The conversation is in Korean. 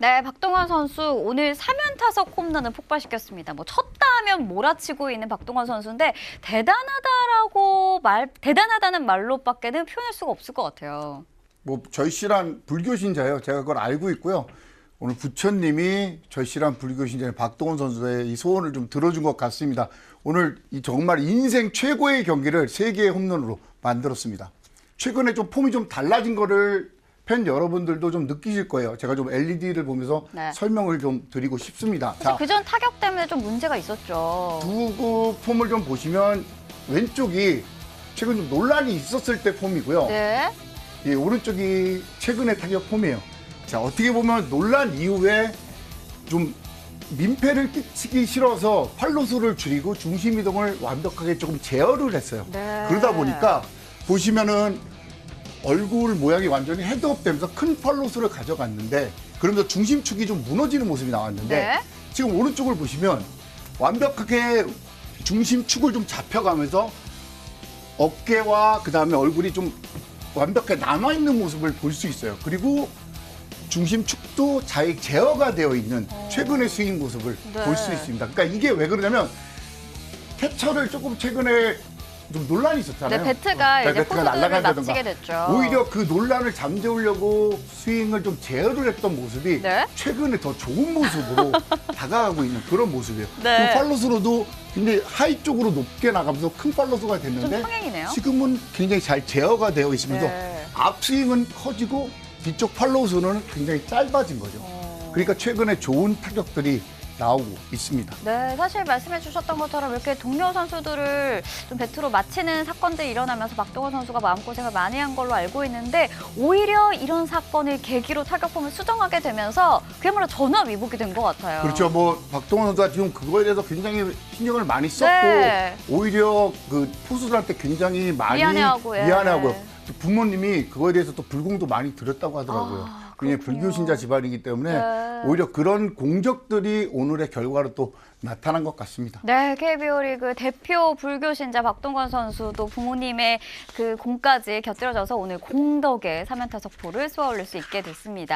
네, 박동원 선수 오늘 3연 타석 홈런을 폭발시켰습니다. 뭐 쳤다 하면 몰아치고 있는 박동원 선수인데 대단하다라고 말 대단하다는 말로밖에는 표현할 수가 없을 것 같아요. 뭐 절실한 불교 신자예요. 제가 그걸 알고 있고요. 오늘 부처님이 절실한 불교 신자인 박동원 선수의 이 소원을 좀 들어준 것 같습니다. 오늘 이 정말 인생 최고의 경기를 세 개의 홈런으로 만들었습니다. 최근에 좀 폼이 좀 달라진 거를 팬 여러분들도 좀 느끼실 거예요. 제가 좀 LED를 보면서 네. 설명을 좀 드리고 싶습니다. 사실 그전 타격 때문에 좀 문제가 있었죠. 두구 폼을 좀 보시면 왼쪽이 최근 좀 논란이 있었을 때 폼이고요. 네. 이 오른쪽이 최근의 타격 폼이에요. 자, 어떻게 보면 논란 이후에 좀 민폐를 끼치기 싫어서 팔로수를 줄이고 중심 이동을 완벽하게 조금 제어를 했어요. 네. 그러다 보니까 보시면은 얼굴 모양이 완전히 헤드업 되면서 큰 팔로수를 가져갔는데 그러면서 중심축이 좀 무너지는 모습이 나왔는데 네. 지금 오른쪽을 보시면 완벽하게 중심축을 좀 잡혀가면서 어깨와 그 다음에 얼굴이 좀 완벽하게 남아있는 모습을 볼 수 있어요. 그리고 중심축도 잘 제어가 되어 있는 최근의 스윙 모습을 네. 볼수 있습니다. 그러니까 이게 왜 그러냐면 캡처를 조금 최근에 좀 논란이 있었잖아요. 네, 배트가 어, 이제 배트가 포수들을 날아간다든가. 막히게 됐죠. 오히려 그 논란을 잠재우려고 스윙을 좀 제어를 했던 모습이 네. 최근에 더 좋은 모습으로 다가가고 있는 그런 모습이에요. 네. 그 팔로스로도 굉장히 하이 쪽으로 높게 나가면서 큰 팔로스가 됐는데. 지금은 굉장히 잘 제어가 되어 있으면서 네. 앞스윙은 커지고 뒤쪽 팔로스는 굉장히 짧아진 거죠. 어. 그러니까 최근에 좋은 타격들이 나오고 있습니다. 네, 사실 말씀해 주셨던 것처럼 이렇게 동료 선수들을 좀 배트로 마치는 사건들이 일어나면서 박동원 선수가 마음고생을 많이 한 걸로 알고 있는데 오히려 이런 사건을 계기로 타격폼을 수정하게 되면서 그야말로 전화 위복이 된 것 같아요. 그렇죠. 뭐 박동원 선수가 지금 그거에 대해서 굉장히 신경을 많이 썼고 네. 오히려 그 포수들한테 굉장히 많이 미안해하고, 예. 미안해하고 또 부모님이 그거에 대해서 또 불공도 많이 들었다고 하더라고요. 아, 그렇군요. 불교 신자 집안이기 때문에 네. 오히려 그런 공적들이 오늘의 결과로 또 나타난 것 같습니다. 네, KBO 리그 대표 불교 신자 박동원 선수도 부모님의 그 공까지 곁들여져서 오늘 공덕의 3연타석 포를 쏘아올릴 수 있게 됐습니다.